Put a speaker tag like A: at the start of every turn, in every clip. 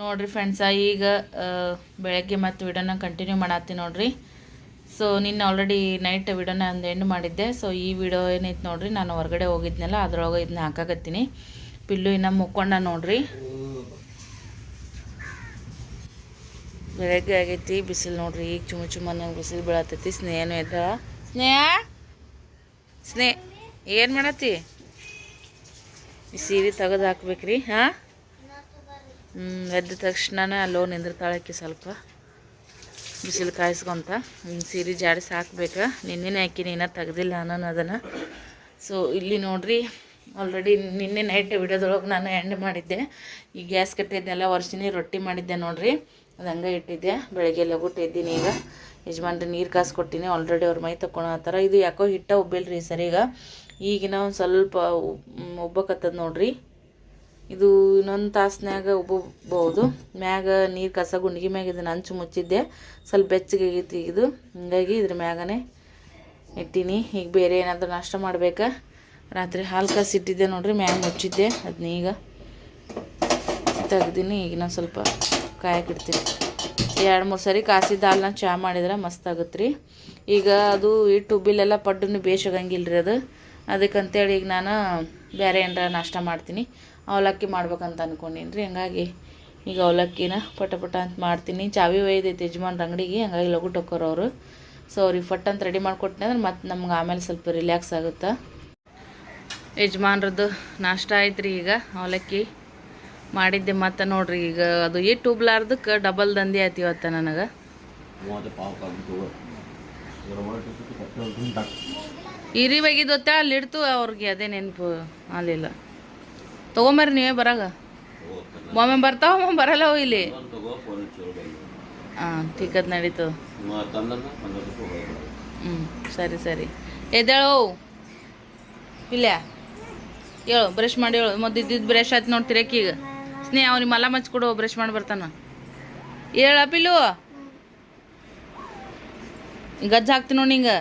A: ನೋಡ್ರಿ ಫ್ರೆಂಡ್ಸ ಈಗ ಬೆಳಗ್ಗೆ ಮತ್ತು ವಿಡಿಯೋನ ಕಂಟಿನ್ಯೂ ಮಾಡತ್ತೀನಿ ನೋಡ್ರಿ. ಸೊ ನಿನ್ನ ಆಲ್ರೆಡಿ ನೈಟ್ ವಿಡಿಯೋನ ಒಂದು ಎಂಡ್ ಮಾಡಿದ್ದೆ. ಸೊ ಈ ವಿಡಿಯೋ ಏನೈತೆ ನೋಡ್ರಿ, ನಾನು ಹೊರಗಡೆ ಹೋಗಿದ್ನಲ್ಲ, ಅದ್ರೊಳಗೆ ಇದನ್ನ ಹಾಕಾಕತ್ತೀನಿ. ಪಿಲ್ಲು ಇನ್ನು ಮುಕ್ಕೊಂಡ ನೋಡ್ರಿ. ಬೆಳಗ್ಗೆ ಆಗೈತಿ, ಬಿಸಿಲು ನೋಡ್ರಿ, ಈಗ ಚುಮ್ಮ ಚುಮ್ಮನ ಬಿಸಿಲು ಬೀಳತೈತಿ, ಸ್ನೇಹನೂ ಎದ್ದ. ಸ್ನೇಹ? ಸ್ನೇಹ, ಏನು ಮಾಡತ್ತಿ? ಈ ಸೀರೆ ತೆಗೆದು ಹಾಕ್ಬೇಕ್ರಿ, ಹಾಂ? ಎದ್ದ ತಕ್ಷಣನೇ ಅಲ್ಲೋ ನಿಂದಿರ್ತಾಳಕ್ಕೆ ಸ್ವಲ್ಪ. ಬಿಸಿಲು ಕಾಯಿಸ್ಕೊಂತ. ಹಿಂಗೆ ಸೀರೆ ಜಾಡಿಸಿ ಹಾಕ್ಬೇಕು ನಿನ್ನೆ ಹಾಕಿ ಇನ್ನೂ ತೆಗ್ದಿಲ್ಲ ನಾನು ಅದನ್ನು. ಸೊ ಇಲ್ಲಿ ನೋಡ್ರಿ ಆಲ್ರೆಡಿ ನಿನ್ನೆ ನೈಟ್ ವಿಡಿಯೋದೊಳಗೆ ನಾನು ಎಂಡ್ ಮಾಡಿದ್ದೆ. ಈ ಗ್ಯಾಸ್ ಕಟ್ಟಿದ್ದೆಲ್ಲ ವರ್ಷಿನಿ ರೊಟ್ಟಿ ಮಾಡಿದ್ದೆ ನೋಡ್ರಿ. ಅದು ಹಂಗೆ ಇಟ್ಟಿದ್ದೆ. ಬೆಳಗ್ಗೆ ಎಲ್ಲ ಈಗ. ಯಜಮಾನ್ರಿ ನೀರು ಕಾಸು ಆಲ್ರೆಡಿ ಅವ್ರ ಮೈ ತಕ್ಕೊಳತ್ತಾರ ಇದು ಯಾಕೋ ಹಿಟ್ಟ ಉಬ್ಬಿಲ್ರಿ ಈಗ ಈಗಿನ ಒಂದು ಸ್ವಲ್ಪ ಉಬ್ಬಕತ್ತದ ನೋಡ್ರಿ. ಇದು ಇನ್ನೊಂದು ತಾಸ್ನ್ಯಾಗ ಉಬ್ಬಬಹುದು. ಮ್ಯಾಗ ನೀರು ಕಸ ಗುಂಡಿಗೆ ಮ್ಯಾಗ ಇದನ್ನು ಹಂಚು ಮುಚ್ಚಿದ್ದೆ. ಸ್ವಲ್ಪ ಬೆಚ್ಚಗೆ ಆಗೈತಿ ಇದು ಹಿಂಗಾಗಿ ಇದ್ರ ಮ್ಯಾಗನೇ ಇಟ್ಟೀನಿ. ಈಗ ಬೇರೆ ಏನಾದರೂ ನಾಷ್ಟ ಮಾಡ್ಬೇಕಾ? ರಾತ್ರಿ ಹಾಲು ಕಾಸು ಇಟ್ಟಿದ್ದೆ ನೋಡ್ರಿ, ಮ್ಯಾಗ ಮುಚ್ಚಿದ್ದೆ. ಅದನ್ನ ಈಗ ತೆಗ್ದೀನಿ. ಈಗ ನಾನು ಸ್ವಲ್ಪ ಕಾಯಕ್ಕಿಡ್ತೀನಿ ಎರಡು ಮೂರು ಸರಿ ಕಾಸಿದ ಹಾಲನ್ನ ಚಹಾ ಮಾಡಿದ್ರೆ ಮಸ್ತ್ ಆಗುತ್ತೆ ರೀ ಈಗ ಅದು ಈ ಟುಬ್ಬಿಲೆಲ್ಲ ಪಡ್ಡು ಬೇಷಾಗಂಗಿಲ್ಲ ರೀ ಅದು. ಅದಕ್ಕಂತೇಳಿ ಈಗ ನಾನು ಬೇರೆ ಏನಾರ ನಾಷ್ಟ ಮಾಡ್ತೀನಿ. ಅವಲಕ್ಕಿ ಮಾಡ್ಬೇಕಂತ ಅನ್ಕೊಂಡೀನಿ ರೀ ಹಂಗಾಗಿ ಈಗ ಅವಲಕ್ಕಿನ ಪಟ ಪಟ ಅಂತ ಮಾಡ್ತೀನಿ. ಚಾವಿ ಒಯ್ದೈತೆ ಯಜಮಾನ್ರ ಅಂಗಡಿಗೆ ಹಂಗಾಗಿ ಲಘು ಟೊಕ್ಕೋರು ಅವರು. ಸೊ ಅವ್ರಿಗೆ ಫಟ್ ಅಂತ ರೆಡಿ ಮಾಡಿಕೊಟ್ಟಿನಿ ಅಂದ್ರೆ ಮತ್ತೆ ನಮ್ಗೆ ಆಮೇಲೆ ಸ್ವಲ್ಪ ರಿಲ್ಯಾಕ್ಸ್ ಆಗುತ್ತೆ? ಯಜಮಾನ್ರದ್ದು ನಾಷ್ಟ ಆಯ್ತು ರೀ ಈಗ. ಅವಲಕ್ಕಿ ಮಾಡಿದ್ದೆ ಮತ್ತೆ ನೋಡ್ರಿ ಈಗ ಅದು ಈ ಟ್ಯೂಬ್ಲಾರ್ದಕ್ಕೆ ಡಬಲ್ ದಂಧೆ ಆಯ್ತು ಇವತ್ತು ನನಗೆ. ಇರಿ ಒಗಿದೊತ್ತ ಅಲ್ಲಿ ಇಡ್ತು ಅವ್ರಿಗೆ ಅದೇ ನೆನಪು. ಅಲ್ಲಿಲ್ಲ. ತೊಗೊಂಬರ್ರಿ ನೀವೇ ಬರಾಗ. ಒಮ್ಮೆ ಬರ್ತಾವ, ಒಮ್ಮೆ ಬರಲ್ಲ ಅವು ಇಲ್ಲಿ. ಹಾಂ ಠೀಕತ್ ನಡೀತದ. ಹ್ಞೂ ಸರಿ ಸರಿ. ಎದ್ದೇಳು ಇಲ್ಲ ಹೇಳು ಬ್ರಷ್ ಮಾಡಿ ಹೇಳು. ಮತ್ತು ಬ್ರಷ್ ಆಯ್ತು ನೋಡ್ತಿರಕ್ಕೆ ಈಗ. ಸ್ನೇಹ, ಅವ್ನಿಗೆ ಮಲ ಮಚ್ಕೊಡು ಬ್ರಷ್ ಮಾಡಿ ಬರ್ತಾನ. ಹೇಳ, ಪಿಲ್ಲು. ಗಜ್ಜ ಹಾಕ್ತೀನಿ ನೋಡಿ ಹಿಂಗೆ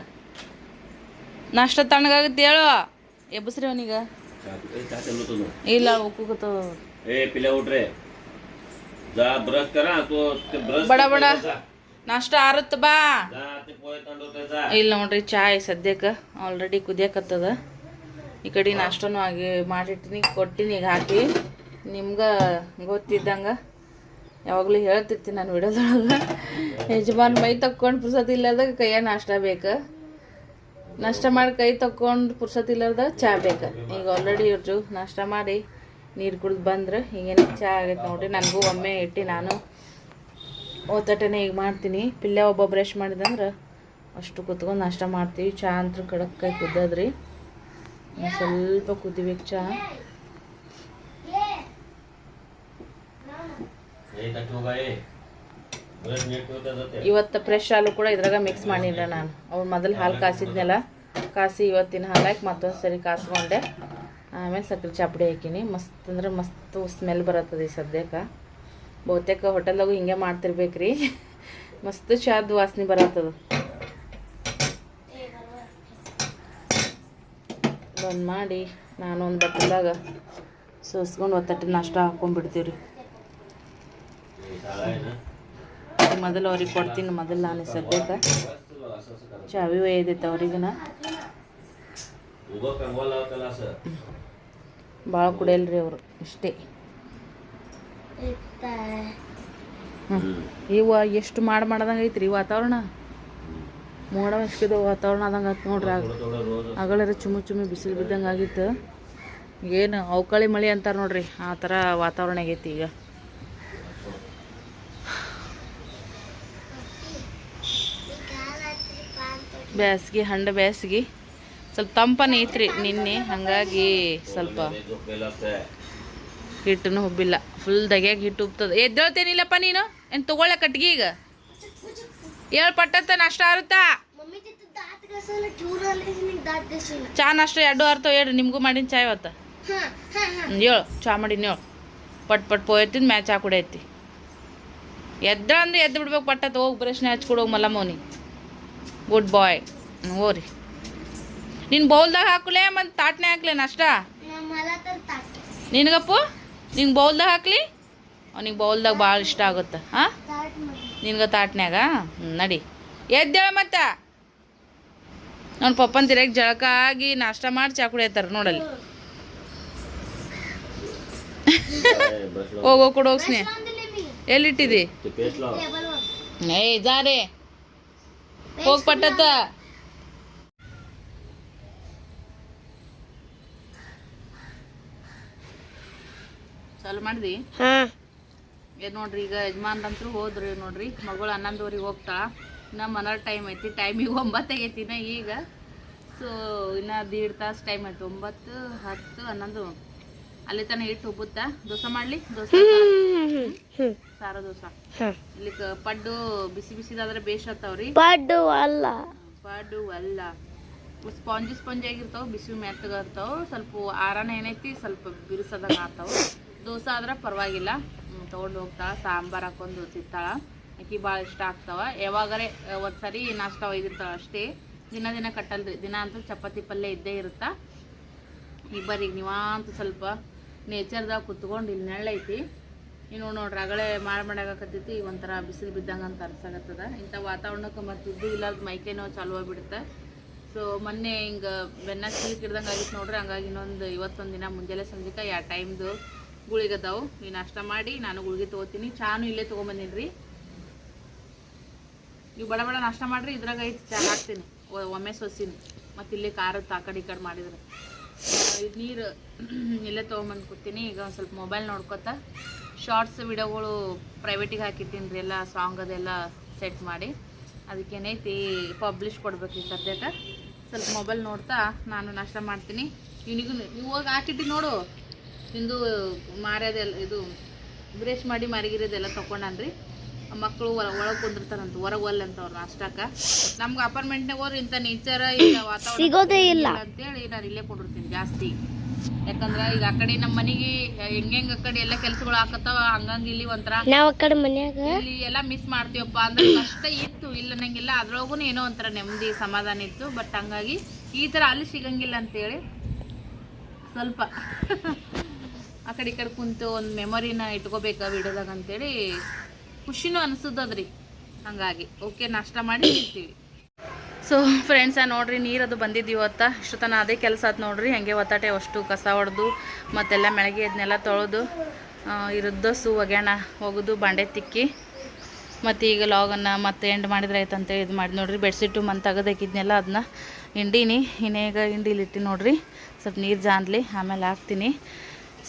A: ನಾಷ್ಟ ತಣ್ಣಗಾಗುತ್ತೆ, ಹೇಳು. ಎಬ್ಬಸ್ರಿ ಅವನಿಗ. ಇಲ್ಲ ಉಕ್ಕುತ್ತ
B: ए पिल्या उठ रे जा ब्रश करा तो ते ब्रश
A: ಬಡ ಬಡ
B: जा
A: ನಾಷ್ಟ ಆರತ್ತ ಬಾ
B: जा ते पोहे तांदूळ जा
A: ಇಲ್ಲ ನೋಡ್ರಿ ಚಾಯ್ ಸದ್ಯಕ್ಕೆ ಆಲ್ರೆಡಿ ಕುದಿಯಕತ್ತದ ಈ ಕಡೆ ನಾಷ್ಟನೂ ಆಗಿ ಮಾಡಿಟ್ಟಿನಿ ಕೊಟ್ಟಿನಿ ಈಗ ಹಾಕಿ ನಿಮ್ಗೆ ಗೊತ್ತಿದ್ದಂಗೆ ಯಾವಾಗಲೂ ಹೇಳ್ತಿರ್ತೀನಿ ನಾನು ವಿಡಿಯೋದೊಳಗೆ ಯಜಮಾನ್ ಮೈ ತಕ್ಕೊಂಡು ಪುರ್ಸತ್ ಇಲ್ಲದಾಗ ಕೈಯಾಗ ನಾಷ್ಟ ಬೇಕು ನಾಷ್ಟ ಮಾಡಿ ಕೈ ತಕ್ಕೊಂಡು ಪುರ್ಸತ್ ಇಲ್ಲದ ಚಾ ಬೇಕು. ಈಗ ಆಲ್ರೆಡಿ ಇವ್ರು ನಾಷ್ಟ ಮಾಡಿ ನೀರು ಕುಡ್ದು ಬಂದ್ರೆ ಈಗೇನು ಚಾ ಆಗೈತೆ ನೋಡ್ರಿ. ನನಗೂ ಒಮ್ಮೆ ಇಟ್ಟು ನಾನು ಓತಟನೆ ಈಗ ಮಾಡ್ತೀನಿ. ಪಿಲ್ಲೆ ಒಬ್ಬ ಬ್ರಷ್ ಮಾಡಿದಂದ್ರೆ ಅಷ್ಟು ಕುತ್ಕೊಂಡು ನಾಷ್ಟ ಮಾಡ್ತೀವಿ. ಚಾ ಅಂತೂ ಕಡಕ್ಕೆ ಕುದ್ದದ್ರಿ. ಸ್ವಲ್ಪ ಕುದಿಬೇಕು ಚಾ.
B: ए
A: ಇವತ್ತು ಫ್ರೆಶ್ ಹಾಲು ಕೂಡ ಇದ್ರಾಗ ಮಿಕ್ಸ್ ಮಾಡಿಲ್ಲ ನಾನು. ಅವ್ರು ಮೊದಲು ಹಾಲು ಕಾಸಿದ್ನೆಲ್ಲ, ಕಾಸಿ ಇವತ್ತಿನ ಹಾಲು ಹಾಕಿ ಮತ್ತೊಂದು ಸರಿ ಕಾಸ್ಕೊಂಡೆ. ಆಮೇಲೆ ಸಕ್ಕರೆ ಚಾಪುಡಿ ಹಾಕಿನಿ. ಮಸ್ತ್ ಅಂದ್ರೆ ಮಸ್ತ್ ಸ್ಮೆಲ್ ಬರತ್ತದ ಈ ಸದ್ಯಕ್ಕೆ. ಬಹುತೇಕ ಹೋಟೆಲ್ದಾಗ ಹಿಂಗೆ ಮಾಡ್ತಿರ್ಬೇಕ್ರಿ. ಮಸ್ತ್ ಚಾದ ವಾಸನೆ ಬರತ್ತದ. ಬಂದ್ ಮಾಡಿ ನಾನು ಒಂದು ಬಟ್ಟಲ್ದಾಗ ಸೋಸ್ಕೊಂಡು ಒತ್ತಟ್ಟಿನ ನಾಷ್ಟ ಹಾಕೊಂಡ್ಬಿಡ್ತೀವ್ರಿ ರೀ ಮೊದಲು ಅವ್ರಿಗೆ ಕೊಡ್ತೀನಿ, ಮೊದಲು ನಾನು ಸದ್ಯಕ್ಕೆ ಚಾವಿ ಒಯ್ಯದೈತೆ ಅವ್ರಿಗನ. ಭಾಳ ರೀ ಅವರು, ಇಷ್ಟೇ. ಇವ ಎಷ್ಟು ಮಾಡಿ ಮಾಡ್ದಂಗೆ ಐತ್ರಿ ವಾತಾವರಣ? ಮೋಡ ಇಷ್ಟಿದ ವಾತಾವರಣ ಆದಂಗೆ ಆಯ್ತು ನೋಡ್ರಿ ಅಗಳರ ಚುಮ್ಮು ಚುಮ್ಮಿ ಬಿಸಿಲು ಬಿದ್ದಂಗೆ ಆಗಿತ್ತು. ಏನು, ಅವಕಳಿ ಮಳೆ ಅಂತಾರೆ ನೋಡ್ರಿ, ಆ ಥರ ವಾತಾವರಣ ಆಗೈತಿ ಈಗ. ಬೇಸ್ಗೆ ಹಂಡ ಬೇಸ್ಗೆ. ಸ್ವಲ್ಪ ತಂಪನೇ ಐತ್ರಿ ನಿನ್ನೆ ಹಂಗಾಗಿ ಸ್ವಲ್ಪ ಹಿಟ್ಟನ್ನು ಹುಬ್ಬಿಲ್ಲ. ಫುಲ್ ದಗ್ಯಾಗ ಹಿಟ್ಟು ಉಬ್ತದ ಎದ್ದೇಳ್ತೇನಿಲ್ಲಪ್ಪ ನೀನು? ಏನು ತಗೊಳ್ಳ ಕಟ್ಗಿ ಈಗ? ಏಳು ಪಟ್ಟತ್ತ ನಷ್ಟ ಆರುತ್ತಾ? ಚಾ ನಷ್ಟ ಎರಡು ಅರ್ಥ ಹೇಳ್ರಿ ನಿಮಗೂ ಮಾಡಿನ ಚಾ ಇವತ್ತ? ಏಳು ಚಾ ಮಾಡಿನ ಏಳು. ಪಟ್ ಪಟ್ ಪೋಯ್ತಿದ್ ಮ್ಯಾಚ್ ಹಾಕಿ ಕುಡಿಯೈತಿ. ಎದ್ದ ಅಂದ್ರೆ ಎದ್ದು ಬಿಡ್ಬೇಕು ಪಟ್ಟತ್ತ ಹೋಗಿ ಬ್ರಷ್ನ ಹಚ್ಕೊಡೋಗಿ ಮಲಮ್ಮವನಿಗೆ. ಗುಡ್ ಬಾಯ್ ಹೋರಿ ನಿನ್ನ ಬೌಲ್ದಾಗ ಹಾಕಲೇ ಮತ್ತು ತಾಟ್ನೆ ಹಾಕ್ಲೇನ ನಷ್ಟ? ನಿನ್ಗಪ್ಪು? ನಿಂಗೆ ಬೌಲ್ದಾಗ ಹಾಕ್ಲಿ? ಅವ್ನಿಗೆ ಬೌಲ್ದಾಗ ಭಾಳ ಇಷ್ಟ ಆಗುತ್ತೆ ಹಾಂ ನಿನ್ಗ ತಾಟ್ನ್ಯಾಗ? ನಡಿ. ಎದ್ದೇಳ ಮತ್ತ. ನೋಡ್ ಪಪ್ಪನ ತಿರಗಿ ಜಳಕ ಆಗಿ ನಾಷ್ಟ ಮಾಡಿ ಚಾ ಕುಡಿಯತ್ತಾರ ನೋಡಲ್ಲಿ. ಹೋಗೋ
C: ಕೊಡೋಗ್ಸ್ನೆ
A: ಎಲ್ಲಿಟ್ಟಿದಿ? ಏ ಇದಾರೆ ಹೋಗ್ ಪಟ್ಟತ್ತ ಚಾಲು ಮಾಡಿದಿ? ಏನ್ ನೋಡ್ರಿ ಈಗ ಯಜಮಾನ್ರಂತ್ರು ಹೋದ್ರಿ ನೋಡ್ರಿ ಮಗಳು ಹನ್ನೊಂದುವರೆಗೆ ಹೋಗ್ತಾ. ಇನ್ನ ಮನರ್ ಟೈಮ್ ಐತಿ ಟೈಮಿಗೆ ಒಂಬತ್ತು ಆಗೈತಿ ಇನ್ನ ಈಗ. ಸೊ ಇನ್ನ ದೀಡ್ ತಾಸು ಟೈಮ್ ಐತಿ ಒಂಬತ್ತು ಹತ್ತು ಹನ್ನೊಂದು. ಅಲ್ಲಿ ತನಕ ಇಟ್ಟು ಉಬ್ಬುತ್ತಾ ದೋಸೆ ಮಾಡ್ಲಿ? ದೋಸೆ ಸಾರ ದೋಸೆ. ಇಲ್ಲಿ ಪಡ್ಡು ಬಿಸಿ ಬಿಸಿದಾದ್ರೆ ಬೇಷ್ ಆತಾವ್ರಿ
C: ಪಡ್ಡು ಅಲ್ಲ.
A: ಪಡ್ಡು ಅಲ್ಲ. ಸ್ಪಾಂಜಿ ಸ್ಪಾಂಜಿ ಆಗಿರ್ತಾವ ಬಿಸಿ ಮೆತ್ತಗ ಇರ್ತಾವ ಸ್ವಲ್ಪ ಆರಾನ ಏನೈತಿ ಸ್ವಲ್ಪ ಬಿರುಸದಾಗ ಆಗ್ತಾವ. ದೋಸೆ ಆದ್ರೆ ಪರವಾಗಿಲ್ಲ. ತೊಗೊಂಡು ಹೋಗ್ತಾಳ ಸಾಂಬಾರ್ ಹಾಕೊಂಡು ತಿಂತಾಳ. ಅಕ್ಕಿ ಭಾಳ ಇಷ್ಟ ಆಗ್ತಾವ. ಯಾವಾಗರೆ ಒಂದ್ಸರಿ ನಾಷ್ಟ ಒಯ್ದಿರ್ತಾವ ಅಷ್ಟೇ. ದಿನ ದಿನ ಕಟ್ಟಲ್ರಿ. ದಿನ ಅಂತೂ ಚಪಾತಿ ಪಲ್ಯ ಇದ್ದೇ ಇರುತ್ತಾ. ಇಬ್ಬರಿಗೆ ನೀವಂತೂ ಸ್ವಲ್ಪ ನೇಚರ್ದಾಗ ಕುತ್ಕೊಂಡು ಇಲ್ಲಿ ನೆಳ್ಳೈತಿ ಇನ್ನು ನೋಡ್ರಿ, ಅಗಳೇ ಮಾಡಿ ಮಾಡಾಕತ್ತೈತಿ ಒಂಥರ ಬಿಸಿಲು ಬಿದ್ದಂಗೆ ಅಂತ ಅನ್ಸಾಗತ್ತದ ಇಂಥ ವಾತಾವರಣಕ್ಕೆ ಮತ್ತು ಇದ್ದು ಇಲ್ಲಾರ್ದು ಮೈಕೈ ನೋವು ಚಾಲು ಆಗಿಬಿಡುತ್ತೆ. ಸೊ ಮೊನ್ನೆ ಹಿಂಗೆ ಬೆನ್ನ ಹಿಡ್ದಂಗೆ ಆಗಿತ್ತು ನೋಡ್ರಿ, ಹಂಗಾಗಿ ಇನ್ನೊಂದು ಇವತ್ತೊಂದು ದಿನ ಮುಂಜಾನೆ ಸಂಜೆಕ ಯಾವ ಟೈಮ್ದು ಗುಳಿಗದಾವು ಈ ನಾಷ್ಟ ಮಾಡಿ, ನಾನು ಗುಳಿಗೆ ತೊಗೋತೀನಿ. ಚಾನು ಇಲ್ಲೇ ತೊಗೊಂಬಂದಿನಿ ರೀ ನೀವು ಬಡ ಬಡ ನಾಷ್ಟ ಮಾಡ್ರಿ, ಇದ್ರಾಗ ಐತಿ ಚಾ ಹಾಕ್ತೀನಿ. ಒಮ್ಮೆ ಸೊಸಿನಿ. ಮತ್ತು ಇಲ್ಲಿ ಖಾರದ ಆ ಈ ಕಡೆ ಮಾಡಿದ್ರೆ ನೀರು ಇಲ್ಲೇ ತೊಗೊಂಬಂದು ಕೂತೀನಿ. ಈಗ ಒಂದು ಸ್ವಲ್ಪ ಮೊಬೈಲ್ ನೋಡ್ಕೊತ ಶಾರ್ಟ್ಸ್ ವಿಡಿಯೋಗಳು ಪ್ರೈವೇಟಿಗೆ ಹಾಕಿರ್ತೀನಿ ರೀ ಎಲ್ಲ ಸಾಂಗ್ ಅದೆಲ್ಲ ಸೆಟ್ ಮಾಡಿ. ಅದಕ್ಕೇನೈತಿ ಪಬ್ಲಿಷ್ ಕೊಡ್ಬೇಕು ಈ ಸದ್ಯಕ್ಕೆ. ಸ್ವಲ್ಪ ಮೊಬೈಲ್ ನೋಡ್ತಾ ನಾನು ನಾಷ್ಟ ಮಾಡ್ತೀನಿ. ಇವನಿಗೂ ನೀವು ಹೋಗಿ ಹಾಕಿಟ್ಟು ನೋಡು. ಇಂದು ಮಾರ್ಯದೆಲ್ಲ ಇದು ಬ್ರೇಷ್ ಮಾಡಿ ಮರಿಗಿರೋದೆಲ್ಲ ರೀ. ಮಕ್ಕಳು ಒಳಗೆ ಕುಂದಿರ್ತಾರಂತ ಹೊರಗೆ ಒಲ್ಲ ಅಂತ ಅವ್ರು ನಾಷ್ಟಕ್ಕ. ನಮ್ಗೆ ಅಪಾರ್ಟ್ಮೆಂಟ್ನಾಗ ಹೋದ್ರೆ ಇಂಥ ನೇಚರ್ ಇಲ್ಲ ವಾತಾವರಣ
C: ಇಲ್ಲ.
A: ಅಂತೇಳಿ ನಾನು ಇಲ್ಲೇ ಕೊಟ್ಟಿರ್ತೀನಿ ಜಾಸ್ತಿ. ಯಾಕಂದ್ರೆ ಈಗ ಆ ಕಡೆ ನಮ್ಮ ಮನೆಗೆ ಹೆಂಗೆಂಗ್ ಆ ಕಡೆ ಎಲ್ಲ ಕೆಲಸಗಳು ಹಾಕತ್ತಾವ ಹಂಗಂಗ ಇಲ್ಲಿ ಒಂಥರ
C: ನಾವ್ ಆ ಕಡೆ ಮನ್ಯಾಗ
A: ಇಲ್ಲಿ ಎಲ್ಲ ಮಿಸ್ ಮಾಡ್ತೀವಪ್ಪ. ಅಂದ್ರೆ ಕಷ್ಟ ಇತ್ತು ಇಲ್ಲ ನಂಗಿಲ್ಲ ಅದ್ರೊಳಗೂ ಏನೋ ಒಂಥರ ನೆಮ್ಮದಿ ಸಮಾಧಾನ ಇತ್ತು. ಬಟ್ ಹಂಗಾಗಿ ಈ ತರ ಅಲ್ಲಿ ಸಿಗಂಗಿಲ್ಲ ಅಂತೇಳಿ ಸ್ವಲ್ಪ ಆ ಕಡೆ ಈ ಕಡೆ ಕುಂತು ಒಂದು ಮೆಮೊರಿನ ಇಟ್ಕೋಬೇಕ ವಿಡಿಯೋದಾಗ ಅಂತೇಳಿ ಖುಷಿನೂ ಅನ್ಸುದ್ರಿ ಹಂಗಾಗಿ ಓಕೆ ನಾಷ್ಟ ಮಾಡಿ ಇರ್ತೀವಿ ಸೊ ಫ್ರೆಂಡ್ಸ ನೋಡ್ರಿ, ನೀರದು ಬಂದಿದ್ದು ಇವತ್ತು ಇಷ್ಟು ತನ ಅದೇ ಕೆಲಸ ಆಯ್ತು ನೋಡ್ರಿ. ಹಂಗೆ ಒತ್ತಾಟೆ ಅಷ್ಟು ಕಸ ಹೊಡೆದು, ಮತ್ತೆಲ್ಲ ಮೆಳಗೆ ಇದನ್ನೆಲ್ಲ ತೊಳೆದು ಇರುದ್ದಸು ಒಗ್ಯಾಣ ಹೋಗೋದು ಬಾಂಡೆ ತಿಕ್ಕಿ, ಮತ್ತು ಈಗ ಲಾಗನ್ನು ಮತ್ತೆ ಎಂಡ್ ಮಾಡಿದ್ರೆ ಆಯ್ತಂತ ಇದು ಮಾಡಿ ನೋಡ್ರಿ. ಬೆಡ್ಶೀಟು, ಮಂತ್ ತೆಗೆದಾಕಿದ್ನೆಲ್ಲ ಅದನ್ನ ಹಿಂಡೀನಿ. ಇನ್ನೇಗ ಹಿಂಡಿಲಿಟ್ಟು ನೋಡ್ರಿ. ಸ್ವಲ್ಪ ನೀರು ಜಾನ್ಲಿ ಆಮೇಲೆ ಹಾಕ್ತೀನಿ.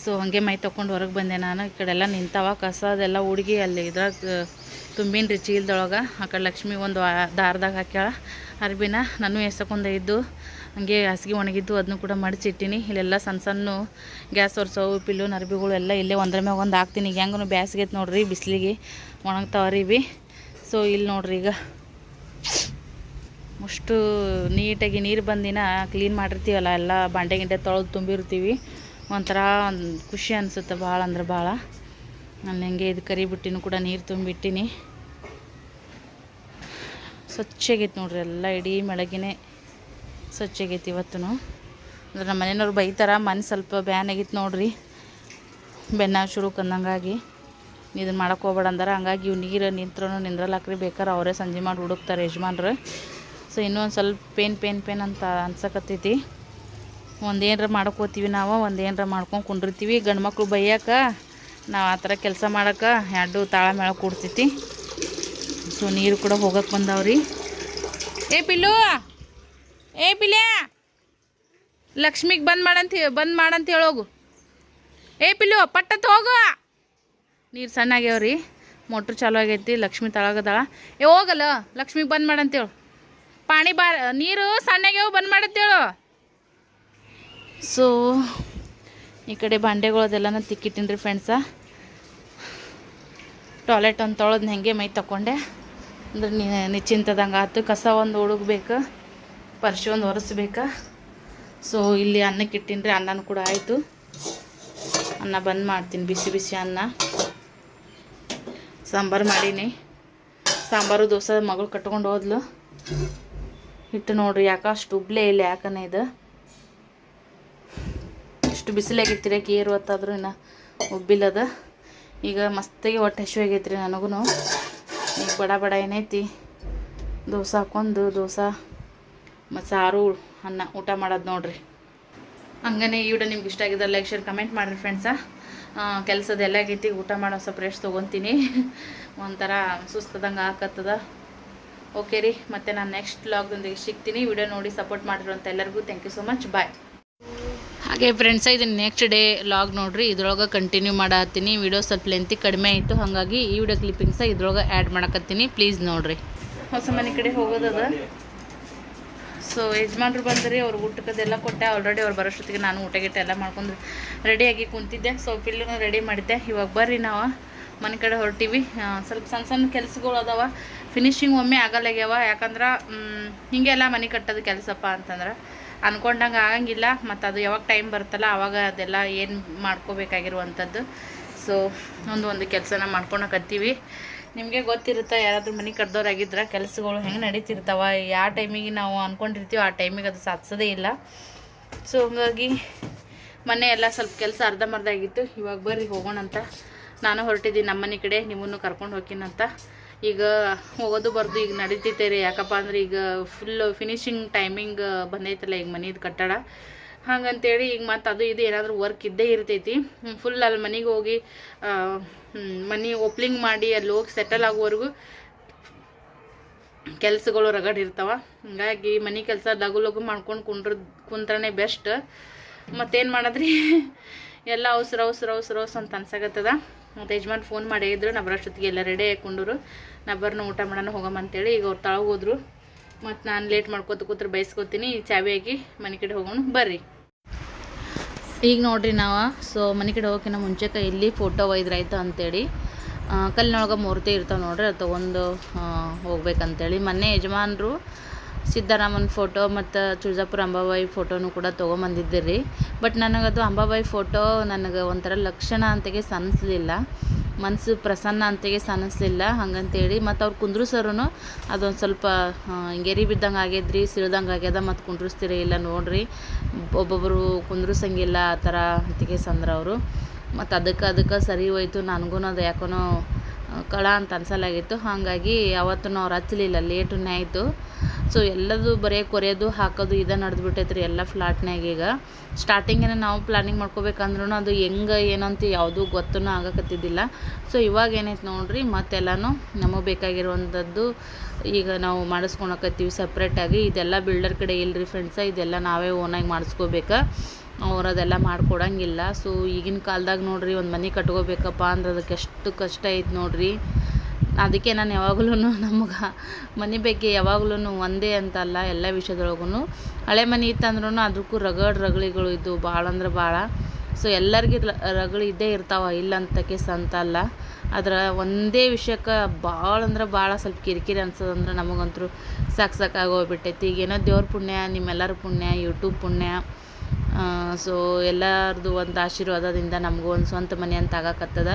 A: ಸೊ ಹಂಗೆ ಮೈ ತೊಗೊಂಡು ಹೊರಗೆ ಬಂದೆ ನಾನು. ಈ ಕಡೆಲ್ಲ ನಿಂತಾವ, ಕಸ ಅದೆಲ್ಲ ಹುಡುಗಿ ಅಲ್ಲಿ ಇದ್ರಾಗ ತುಂಬಿನ ರೀ ಚೀಲದೊಳಗೆ. ಆ ಕಡೆ ಲಕ್ಷ್ಮಿ ಒಂದು ದಾರದಾಗ ಹಾಕ್ಯಾಳ. ಅರ್ಬಿನ ನಾನು ಎಸಕೊಂಡೆ ಇದ್ದು, ಹಂಗೆ ಹಾಸಿಗೆ ಒಣಗಿದ್ದು ಅದನ್ನು ಕೂಡ ಮಡಚಿಟ್ಟಿನಿ. ಇಲ್ಲೆಲ್ಲ ಸಣ್ಣ ಸಣ್ಣ ಗ್ಯಾಸ್ ಒರ್ಸವು ಪಿಲ್ಲು, ನರ್ಬಿಗಳು ಎಲ್ಲ ಇಲ್ಲೇ ಒಂದ್ರ ಮ್ಯಾಗ ಒಂದು ಹಾಕ್ತೀನಿ. ಈಗ ಹೆಂಗೂ ಬ್ಯಾಸಿಗೆ ನೋಡ್ರಿ, ಬಿಸಿಲಿಗೆ ಒಣಗ್ತಾವ್ರಿ ಬಿ ಸೊ ಇಲ್ಲಿ ನೋಡ್ರಿ ಈಗ. ಅಷ್ಟು ನೀಟಾಗಿ ನೀರು ಬಂದಿನ ಕ್ಲೀನ್ ಮಾಡಿರ್ತೀವಲ್ಲ, ಎಲ್ಲ ಬಾಂಡೆ ಗಿಂಡೆ ತೊಳೆದು ತುಂಬಿರ್ತೀವಿ. ಒಂಥರ ಖುಷಿ ಅನಿಸುತ್ತೆ ಭಾಳ ಅಂದ್ರೆ ಭಾಳ ನಾನು ಹೆಂಗೆ ಇದು ಕರಿ ಬಿಟ್ಟಿನೂ ಕೂಡ ನೀರು ತುಂಬಿಟ್ಟಿನಿ. ಸ್ವಚ್ಛಾಗೈತೆ ನೋಡ್ರಿ, ಎಲ್ಲ ಇಡೀ ಬೆಳಗ್ಗೆನೆ ಸ್ವಚ್ಛಾಗೈತಿ ಇವತ್ತು ಅಂದ್ರೆ ನಮ್ಮ ಮನೆಯವ್ರು ಬೈತಾರ, ಮನೆ ಸ್ವಲ್ಪ ಬ್ಯಾನ್ ಆಗಿತ್ತು ನೋಡ್ರಿ. ಬೆನ್ನ ಶುರು ಕಂದಂಗಾಗಿ. ಇದನ್ನು ಮಾಡಕ್ಕೆ ಹೋಗ್ಬೇಡ ಅಂದ್ರೆ, ಹಂಗಾಗಿ ಇವು ನೀರು ನಿಂತ್ರೂ ನಿಂದ್ರಲ್ಲಾಕ್ರಿ ಬೇಕಾರೆ ಅವರೇ ಸಂಜೆ ಮಾಡಿ ಹುಡುಕ್ತಾರೆ ಯಜಮಾನ್ರು. ಸೊ ಇನ್ನೊಂದು ಸ್ವಲ್ಪ ಪೇನ್ ಪೇನ್ ಪೇನ್ ಅಂತ ಅನ್ಸಕತ್ತೈತಿ. ಒಂದೇನಾರ ಮಾಡ್ಕೋತೀವಿ ನಾವು, ಒಂದೇನಾರ ಮಾಡ್ಕೊಂಡು ಕುಂಡಿರ್ತೀವಿ. ಗಂಡು ಮಕ್ಕಳು ಬೈಯಕ್ಕೆ ನಾವು ಆ ಥರ ಕೆಲಸ ಮಾಡೋಕ್ಕೆ ಎರಡು ತಾಳ ಮೇಳ ಕೊಡ್ತೈತಿ. ಸೊ ನೀರು ಕೂಡ ಹೋಗಕ್ಕೆ ಬಂದಾವ್ರಿ. ಏ, ಪಿಲ್ಲು! ಏ, ಪಿಲ್ಯ! ಲಕ್ಷ್ಮಿಗೆ ಬಂದ್ ಮಾಡಂತ ಬಂದ್ ಮಾಡಂತ ಹೇಳೋಗು. ಏ, ಪಿಲ್ಲು, ಪಟ್ಟತ್ ಹೋಗು. ನೀರು ಸಣ್ಣಾಗ್ಯಾವ್ರಿ. ಮೋಟ್ರ್ ಚಾಲು ಆಗೈತಿ, ಲಕ್ಷ್ಮಿ ತಳಗದಾಳ. ಏ, ಹೋಗಲ್ಲ, ಲಕ್ಷ್ಮಿಗೆ ಬಂದ್ ಮಾಡಂತೇಳು ಪಾಣಿ ಬಾರ, ನೀರು ಸಣ್ಣಾಗ್ಯಾವ, ಬಂದ್ ಮಾಡತ್ತೇಳು ಸೊ ಈ ಕಡೆ ಬಂಡೆಗಳು ತಿಕ್ಕಿಟ್ಟಿನಿ ರೀ ಫ್ರೆಂಡ್ಸ ಟಾಯ್ಲೆಟ್ ಒಂದು ತೊಳೆದು ಹೆಂಗೆ ಮೈ ತಗೊಂಡೆ ಅಂದ್ರೆ ನಿಶ್ಚಿಂತದಂಗೆ ಆಯ್ತು ಕಸ ಒಂದು ಹುಡುಗ್ಬೇಕು ಪರ್ಶಿ ಒಂದು ಒರೆಸ್ಬೇಕು. ಸೊ ಇಲ್ಲಿ ಅನ್ನಕ್ಕೆ ಇಟ್ಟಿನಿ ರೀ ಅನ್ನನೂ ಕೂಡ ಆಯಿತು. ಅನ್ನ ಬಂದ್ ಮಾಡ್ತೀನಿ, ಬಿಸಿ ಬಿಸಿ ಅನ್ನ. ಸಾಂಬಾರು ಮಾಡೀನಿ. ಸಾಂಬಾರು, ದೋಸೆ, ಮಗಳು ಕಟ್ಕೊಂಡು ಹೋದ್ಲು. ಹಿಟ್ಟು ನೋಡ್ರಿ, ಯಾಕೆ ಅಷ್ಟು ಉಬ್ಲೇ ಇಲ್ಲ ಯಾಕನ ಇದು. ಇಷ್ಟು ಬಿಸಿಲಾಗಿತ್ತಿರಕ್ಕೆ ಏರು ಹೊತ್ತಾದ್ರೂ ಇನ್ನು ಉಬ್ಬಿಲ್ಲದ. ಈಗ ಮಸ್ತಾಗಿ ಹೊಟ್ಟೆ ಆಗೈತೆ ರೀ ನನಗೂ ಈಗ ಬಡ ಬಡ ಏನೈತಿ. ದೋಸೆ ಹಾಕೊಂಡು ದೋಸೆ, ಮತ್ತು ಸಾರು, ಅನ್ನ ಊಟ ಮಾಡೋದು ನೋಡ್ರಿ. ಹಂಗನೇ ಈ ವಿಡಿಯೋ ನಿಮ್ಗೆ ಇಷ್ಟ ಆಗಿದ್ರೆ ಲೈಕ್ ಶೇರ್ ಕಮೆಂಟ್ ಮಾಡಿರಿ ಫ್ರೆಂಡ್ಸ ಕೆಲಸದ ಎಲ್ಲ ಆಗೈತಿ, ಊಟ ಮಾಡೋ ಸ್ವಲ್ಪ ರೆಸ್ಟ್ ತೊಗೊತೀನಿ. ಒಂಥರ ಸುಸ್ತದಂಗೆ ಹಾಕತ್ತದ ಓಕೆ ರೀ, ಮತ್ತೆ ನಾನು ನೆಕ್ಸ್ಟ್ ಬ್ಲಾಗ್ದೊಂದಿಗೆ ಸಿಗ್ತೀನಿ. ವಿಡಿಯೋ ನೋಡಿ ಸಪೋರ್ಟ್ ಮಾಡಿರೋಂಥ ಎಲ್ಲರಿಗೂ thank you so much bye ಹಾಗೆ ಫ್ರೆಂಡ್ಸ ಇದು ನೆಕ್ಸ್ಟ್ ಡೇ ಲಾಗ್ ನೋಡ್ರಿ. ಇದ್ರೊಳಗೆ ಕಂಟಿನ್ಯೂ ಮಾಡತ್ತೀನಿ. ವಿಡಿಯೋ ಸ್ವಲ್ಪ ಲೆಂತಿ ಕಡಿಮೆ ಆಯಿತು. ಹಾಗಾಗಿ ಈ ವಿಡಿಯೋ ಕ್ಲಿಪ್ಪಿಂಗ್ಸ ಇದ್ರೊಳಗೆ ಆ್ಯಡ್ ಮಾಡಕತ್ತೀನಿ. ಪ್ಲೀಸ್ ನೋಡ್ರಿ. ಹೊಸ ಮನೆ ಕಡೆ ಹೋಗೋದದ ಸೊ ಯಜಮಾನ್ರು ಬಂದ್ರಿ, ಅವ್ರು ಊಟಕ್ಕದೆಲ್ಲ ಕೊಟ್ಟೆ. ಆಲ್ರೆಡಿ ಅವ್ರು ಬರೋಷ್ಟೊತ್ತಿಗೆ ನಾನು ಊಟ ಗಿಟ್ಟ ಎಲ್ಲ ಮಾಡ್ಕೊಂಡು ರೆಡಿಯಾಗಿ ಕುಂತಿದ್ದೆ. ಸೊ ಪಿಲ್ಲೂ ರೆಡಿ ಮಾಡಿದ್ದೆ. ಇವಾಗ ಬರ್ರಿ ನಾವು ಮನೆ ಕಡೆ ಹೊರಟಿವಿ. ಸ್ವಲ್ಪ ಸಣ್ಣ ಸಣ್ಣ ಕೆಲಸಗಳು ಅದಾವ. ಫಿನಿಶಿಂಗ್ ಒಮ್ಮೆ ಆಗಲ್ಲಾಗ್ಯಾವ. ಯಾಕಂದ್ರೆ ಹೀಗೆಲ್ಲ ಮನೆ ಕಟ್ಟೋದು ಕೆಲಸಪ್ಪ ಅಂತಂದ್ರೆ ಅನ್ಕೊಂಡಂಗೆ ಆಗಂಗಿಲ್ಲ, ಮತ್ತು ಅದು ಯಾವಾಗ ಟೈಮ್ ಬರುತ್ತಲ್ಲ ಆವಾಗ ಅದೆಲ್ಲ ಏನು ಮಾಡ್ಕೋಬೇಕಾಗಿರುವಂಥದ್ದು ಸೊ ಒಂದು ಒಂದು ಕೆಲಸನ ಮಾಡ್ಕೊಳಕತ್ತೀವಿ ನಿಮಗೆ ಗೊತ್ತಿರುತ್ತೆ, ಯಾರಾದರೂ ಮನೆ ಕಟ್ದವ್ರಾಗಿದ್ರೆ ಕೆಲಸಗಳು ಹೆಂಗೆ ನಡೀತಿರ್ತಾವ, ಯಾವ ಟೈಮಿಗೆ ನಾವು ಅಂದ್ಕೊಂಡಿರ್ತೀವೋ ಆ ಟೈಮಿಗೆ ಅದು ಸಾಧಿಸೋದೇ ಇಲ್ಲ. ಸೊ ಹಂಗಾಗಿ ಮೊನ್ನೆ ಎಲ್ಲ ಸ್ವಲ್ಪ ಕೆಲಸ ಅರ್ಧಂಬರ್ಧ ಆಗಿತ್ತು. ಇವಾಗ ಬರ್ರಿ ಹೋಗೋಣಂತ. ನಾನು ಹೊರಟಿದ್ದೀನಿ ನಮ್ಮ ಮನೆ ಕಡೆ, ನಿಮ್ಮನ್ನು ಕರ್ಕೊಂಡು ಹೋಗ್ತೀನಂತ. ಈಗ ಹೋಗೋದು ಬರ್ದು ಈಗ ನಡೀತೈತೆ ರೀ ಯಾಕಪ್ಪ ಅಂದ್ರೆ ಈಗ ಫುಲ್ ಫಿನಿಶಿಂಗ್ ಟೈಮಿಂಗ್ ಬಂದೈತಲ್ಲ ಈಗ ಮನೆದು ಕಟ್ಟಡ. ಹಂಗಂತೇಳಿ ಈಗ ಮತ್ತು ಅದು ಇದು ಏನಾದರೂ ವರ್ಕ್ ಇದ್ದೇ ಇರ್ತೈತಿ. ಫುಲ್ ಅಲ್ಲಿ ಮನೆಗೆ ಹೋಗಿ ಮನೆ ಓಪ್ಲಿಂಗ್ ಮಾಡಿ ಅಲ್ಲಿ ಹೋಗಿ ಸೆಟಲ್ ಆಗುವವರೆಗೂ ಕೆಲಸಗಳು ರಗಡ್ ಇರ್ತಾವ. ಹಂಗಾಗಿ ಮನೆ ಕೆಲಸ ಲಘು ಲಘು ಮಾಡ್ಕೊಂಡು ಕುಂಡ್ರ, ಕುಂತ್ರನೇ ಬೆಸ್ಟ್ ಮತ್ತೇನು ಮಾಡೋದ್ರಿ? ಎಲ್ಲ ಅವಸರ ಅವಸರ ಅವಸರ ಅವಸರ ಅಂತ ಅನ್ಸಾಕತ್ತದ. ಮತ್ತು ಯಜಮಾನ್ ಫೋನ್ ಮಾಡಿದ್ರು ಬರೋಷ್ಟೊತ್ತಿಗೆ ಎಲ್ಲ ರೆಡಿ ಹಾಕೊಂಡ್ರು ನಾ ಬರ್ನ ಊಟ ಮಾಡೋಣ ಹೋಗಮ್ಮ ಅಂತೇಳಿ ಈಗ ಅವ್ರು ತಳಗೆ ಹೋದ್ರು. ಮತ್ತು ನಾನು ಲೇಟ್ ಮಾಡ್ಕೋತ ಕೂತ್ರೆ ಬಯಸ್ಕೊತೀನಿ ಚಾವಿ ಹಾಕಿ ಮನೆ ಕಡೆ ಹೋಗೋಣ, ಬರ್ರಿ. ಈಗ ನೋಡ್ರಿ ನಾವು ಸೊ ಮನೆ ಕಡೆ ಹೋಗೋಕ್ಕಿಂತ ಮುಂಚೆಕ ಇಲ್ಲಿ ಫೋಟೋ ಒಯ್ದ್ರಾಯ್ತು ಅಂತೇಳಿ. ಕಲ್ಲಿನೊಳಗೆ ಮೂರ್ತಿ ಇರ್ತಾವೆ ನೋಡ್ರಿ, ಅದು ತೊಗೊಂಡು ಹೋಗ್ಬೇಕಂತೇಳಿ. ಮೊನ್ನೆ ಯಜಮಾನ್ರು ಸಿದ್ದರಾಮನ್ ಫೋಟೋ ಮತ್ತು ತುಳಜಾಪುರ ಅಂಬಾಬಾಯಿ ಫೋಟೋನು ಕೂಡ ತೊಗೊಂಬಂದಿದ್ದಿರಿ. ಬಟ್ ನನಗದು ಅಂಬಾಬಾಯಿ ಫೋಟೋ ನನಗೆ ಒಂಥರ ಲಕ್ಷಣ ಅಂತಗೆ ಸನಿಸ್ಲಿಲ್ಲ. ಮನಸ್ಸು ಪ್ರಸನ್ನ ಅಂತಗೆ ಸನಿಸ್ಲಿಲ್ಲ. ಹಂಗಂತೇಳಿ ಮತ್ತು ಅವ್ರು ಕುಂದ್ರಸರು ಅದೊಂದು ಸ್ವಲ್ಪ ಗೆರಿ ಬಿದ್ದಂಗೆ ಆಗ್ಯದ್ರಿ ಸಿಳ್ದಂಗೆ ಆಗ್ಯದ ಮತ್ತು ಕುಂದ್ರಿಸ್ತೀರಿ ಇಲ್ಲ ನೋಡ್ರಿ. ಒಬ್ಬೊಬ್ಬರು ಕುಂದ್ರಸಂಗಿಲ್ಲ ಆ ಥರ ಅಂತಿಗೆ ಸಂದ್ರ ಅವರು. ಮತ್ತು ಅದಕ್ಕೆ ಅದಕ್ಕೆ ಸರಿ ಹೋಯ್ತು. ನನಗೂ ಅದು ಯಾಕೋನೋ ಕಳ ಅಂತ ಅನ್ಸಲಾಗಿತ್ತು. ಹಾಗಾಗಿ ಅವತ್ತು ನಾವು ಹಚ್ಚಲಿಲ್ಲ ಲೇಟುನೇ ಆಯಿತು. ಸೊ ಎಲ್ಲದು ಬರೀ ಕೊರೆಯೋದು ಹಾಕೋದು ಇದು ನಡೆದ್ಬಿಟ್ಟೈತ್ರಿ ಎಲ್ಲ ಫ್ಲಾಟ್ನಾಗ ಈಗ. ಸ್ಟಾರ್ಟಿಂಗೇನೆ ನಾವು ಪ್ಲಾನಿಂಗ್ ಮಾಡ್ಕೋಬೇಕಂದ್ರೂ ಅದು ಹೆಂಗೆ ಏನಂತ ಯಾವುದೂ ಗೊತ್ತೂ ಆಗಕತ್ತಿದ್ದಿಲ್ಲ. ಸೊ ಇವಾಗ ಏನೈತೆ ನೋಡ್ರಿ, ಮತ್ತೆಲ್ಲನೂ ನಮಗೆ ಬೇಕಾಗಿರುವಂಥದ್ದು ಈಗ ನಾವು ಮಾಡಿಸ್ಕೊಳಕತ್ತೀವಿ ಸಪ್ರೇಟಾಗಿ ಇದೆಲ್ಲ ಬಿಲ್ಡರ್ ಕಡೆ ಇಲ್ಲರಿ ಫ್ರೆಂಡ್ಸ ಇದೆಲ್ಲ ನಾವೇ ಓನಾಗಿ ಮಾಡಿಸ್ಕೋಬೇಕು. ಅವ್ರು ಅದೆಲ್ಲ ಮಾಡಿಕೊಡಂಗಿಲ್ಲ. ಸೊ ಈಗಿನ ಕಾಲ್ದಾಗ ನೋಡ್ರಿ ಒಂದು ಮನೆ ಕಟ್ಕೋಬೇಕಪ್ಪ ಅಂದ್ರೆ ಅದಕ್ಕೆ ಎಷ್ಟು ಕಷ್ಟ ಐತೆ ನೋಡ್ರಿ. ಅದಕ್ಕೆ ನಾನು ಯಾವಾಗಲೂ ನಮ್ಗೆ ಮನೆ ಬಗ್ಗೆ ಯಾವಾಗಲೂ ಒಂದೇ ಅಂತಲ್ಲ ಎಲ್ಲ ವಿಷಯದೊಳಗೂ ಹಳೆ ಮನೆ ಇತ್ತಂದ್ರೂ ಅದಕ್ಕೂ ರಗಡ್ ರಗಳಿಗಳು ಇದ್ದವು ಭಾಳ ಅಂದ್ರೆ ಭಾಳ ಸೊ ಎಲ್ಲರಿಗೆ ರಗಳು ಇದ್ದೇ ಇರ್ತಾವ ಕೇಸ್ ಅಂತಲ್ಲ ಆದ್ರೆ ಒಂದೇ ವಿಷಯಕ್ಕೆ ಭಾಳ ಅಂದ್ರೆ ಭಾಳ ಸ್ವಲ್ಪ ಕಿರಿಕಿರಿ ಅನ್ಸೋದಂದ್ರೆ ನಮಗಂತೂ ಸಾಕು ಸಾಕಾಗೋಗ್ಬಿಟ್ಟೈತಿ ಈಗೇನೋ ದೇವ್ರ ಪುಣ್ಯ, ನಿಮ್ಮೆಲ್ಲರ ಪುಣ್ಯ ಯೂಟ್ಯೂಬ್ ಪುಣ್ಯ. ಸೊ ಎಲ್ಲರದು ಒಂದು ಆಶೀರ್ವಾದದಿಂದ ನಮಗೂ ಒಂದು ಸ್ವಂತ ಮನೆ ಅಂತ ಆಗಾಕತ್ತದ.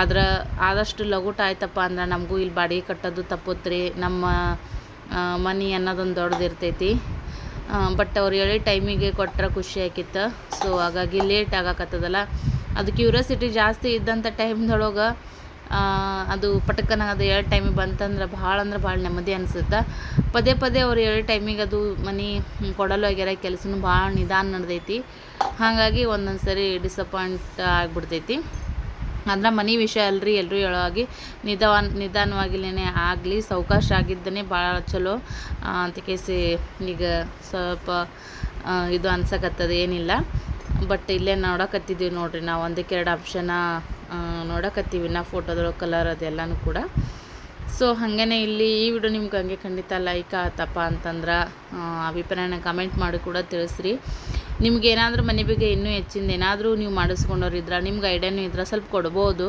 A: ಆದ್ರೆ ಆದಷ್ಟು ಲಘುಟ ಆಯ್ತಪ್ಪ ಅಂದ್ರೆ ನಮಗೂ ಇಲ್ಲಿ ಬಾಡಿಗೆ ಕಟ್ಟೋದು ತಪ್ಪುತ್ರಿ. ನಮ್ಮ ಮನೆ ಅನ್ನೋದೊಂದು ದೊಡ್ಡದಿರ್ತೈತಿ ಬಟ್ ಅವ್ರು ಹೇಳಿ ಟೈಮಿಗೆ ಕೊಟ್ರೆ ಖುಷಿ ಆಕಿತ್ತು ಸೊ ಹಾಗಾಗಿ ಲೇಟ್ ಆಗಕತ್ತದಲ್ಲ. ಅದು ಕ್ಯೂರಿಯಾಸಿಟಿ ಜಾಸ್ತಿ ಇದ್ದಂಥ ಟೈಮ್ದೊಳಗೆ ಅದು ಪಟಕ್ಕನ ಅದು ಎರಡು ಟೈಮಿಗೆ ಬಂತಂದ್ರೆ ಭಾಳ ಅಂದ್ರೆ ಭಾಳ ನೆಮ್ಮದಿ ಅನಿಸುತ್ತೆ? ಪದೇ ಪದೇ ಅವ್ರು ಎರಡು ಟೈಮಿಗೆ ಅದು ಮನೆ ಕೊಡಲು ಆಗ್ಯಾರ ಕೆಲಸನೂ ಭಾಳ ನಿಧಾನ ನಡೆದೈತಿ. ಹಾಗಾಗಿ ಒಂದೊಂದು ಸರಿ ಡಿಸಪಾಯಿಂಟ್ ಆಗಿಬಿಡ್ತೈತಿ. ಅಂದ್ರೆ ಮನೆ ವಿಷಯ ಅಲ್ರಿ ಎಲ್ಲರೂ ಹೇಳೋ ಹಾಗೆ ನಿಧಾನ ನಿಧಾನವಾಗಿಲೇ ಆಗಲಿ, ಸೌಕಾಶ ಆಗಿದ್ದನೇ ಭಾಳ ಚಲೋ. ಅಂತ ಕೇಸಿ ಈಗ ಸ್ವಲ್ಪ ಇದು ಅನ್ಸಕತ್ತದ ಏನಿಲ್ಲ. ಬಟ್ ಇಲ್ಲೇ ನೋಡಕತ್ತಿದ್ದೀವಿ ನೋಡ್ರಿ ನಾವು ಒಂದಕ್ಕೆ ಎರಡು ಆಪ್ಷನ ನೋಡಕತ್ತೀವಿ ನಾ ಫೋಟೋದೊಳಗೆ ಕಲರ್ ಅದೆಲ್ಲನೂ ಕೂಡ. ಸೊ ಹಾಗೇ ಇಲ್ಲಿ ಈ ವಿಡಿಯೋ ನಿಮ್ಗೆ ಹಂಗೆ ಖಂಡಿತ ಲೈಕ್ ಆತಪ್ಪ ಅಂತಂದ್ರೆ ಅಭಿಪ್ರಾಯನ ಕಮೆಂಟ್ ಮಾಡಿ ಕೂಡ ತಿಳಿಸ್ರಿ. ನಿಮ್ಗೆ ಏನಾದರೂ ಮನೆ ಬಗ್ಗೆ ಇನ್ನೂ ಹೆಚ್ಚಿಂದ ಏನಾದರೂ ನೀವು ಮಾಡಿಸ್ಕೊಂಡವ್ರು ಇದ್ರೆ, ನಿಮ್ಗೆ ಐಡಿಯಾನು ಇದ್ರೆ ಸ್ವಲ್ಪ ಕೊಡ್ಬೋದು.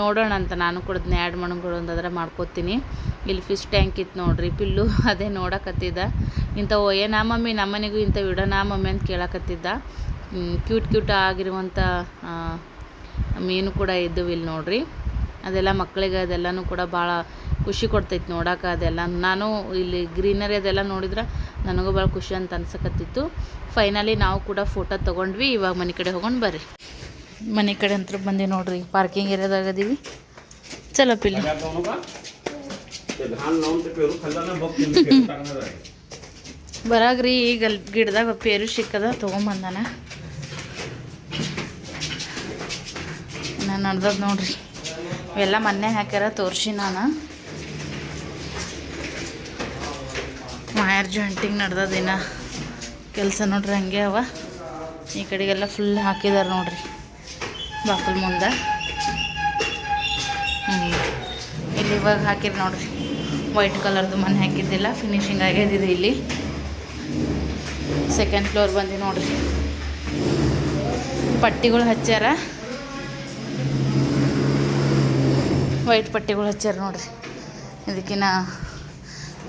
A: ನೋಡೋಣ ಅಂತ ನಾನು ಕೂಡ ಆ್ಯಡ್ ಮಾಡ್ಕೊಡೋದಾದ್ರೆ ಮಾಡ್ಕೋತೀನಿ. ಇಲ್ಲಿ ಫಿಶ್ ಟ್ಯಾಂಕ್ ಇತ್ತು ನೋಡ್ರಿ, ಪಿಲ್ಲು ಅದೇ ನೋಡಕತ್ತಿದ್ದ. ಇಂಥವು ನಾ ಮಮ್ಮಿ, ನಮ್ಮನೆಗೂ ಇಂಥ ವಿಡೋ ನಾ ಮಮ್ಮಿ ಅಂತ ಕೇಳಕತ್ತಿದ್ದ. ಕ್ಯೂಟ್ ಕ್ಯೂಟ್ ಆಗಿರುವಂಥ ಮೀನು ಕೂಡ ಇದ್ದು ಇಲ್ಲಿ ನೋಡ್ರಿ. ಅದೆಲ್ಲ ಮಕ್ಕಳಿಗೆ ಅದೆಲ್ಲನೂ ಕೂಡ ಭಾಳ ಖುಷಿ ಕೊಡ್ತೈತೆ ನೋಡೋಕೆ ಅದೆಲ್ಲ. ನಾನು ಇಲ್ಲಿ ಗ್ರೀನರಿ ಅದೆಲ್ಲ ನೋಡಿದ್ರೆ ನನಗೂ ಭಾಳ ಖುಷಿ ಅಂತ ಅನ್ಸಕತ್ತಿತ್ತು. ಫೈನಲಿ ನಾವು ಕೂಡ ಫೋಟೋ ತಗೊಂಡ್ವಿ. ಇವಾಗ ಮನೆ ಕಡೆ ಹೋಗೊಂಡು ಬರ್ರಿ. ಮನೆ ಕಡೆ ಅಂತ ಬಂದಿ ನೋಡ್ರಿ. ಪಾರ್ಕಿಂಗ್ ಏರಿಯಾದಾಗ ಅದೀವಿ ಚಲೋ ಪಿಲ್ಲಿ ಬರಾಗ್ರಿ, ಈಗ ಗಿಡದಾಗ ಪೇರು ಸಿಕ್ಕದ, ತೊಗೊಂಬಂದಾನ. ನಡ್ದದ ನೋಡ್ರಿ. ಇವೆಲ್ಲ ಮೊನ್ನೆ ಹಾಕ್ಯಾರ, ತೋರಿಸಿ ನಾನು. ಮಾಯರ್ ಜಾಯಿಂಟಿಂಗ್ ನಡ್ದದ ಇನ್ನ. ಕೆಲಸ ನೋಡ್ರಿ ಹಂಗೆ ಅವ. ಈ ಕಡೆಗೆಲ್ಲ ಫುಲ್ ಹಾಕಿದಾರೆ ನೋಡ್ರಿ. ಬಾಕಲ್ ಮುಂದೆ. ಇಲ್ಲಿ ಇವಾಗ ಹಾಕಿರಿ ನೋಡ್ರಿ. ವೈಟ್ ಕಲರ್ದು ಮನೆ ಹಾಕಿದ್ದಿಲ್ಲ ಫಿನಿಶಿಂಗ್ ಆಗ್ಯದಿದೆ ಇಲ್ಲಿ. ಸೆಕೆಂಡ್ ಫ್ಲೋರ್ ಬಂದು ನೋಡ್ರಿ. ಪಟ್ಟಿಗಳು ಹಚ್ಚಾರ ವೈಟ್ ಪಟ್ಟಿಗಳು ಹಚ್ಚಾರ ನೋಡಿರಿ. ಇದಕ್ಕಿನ್ನ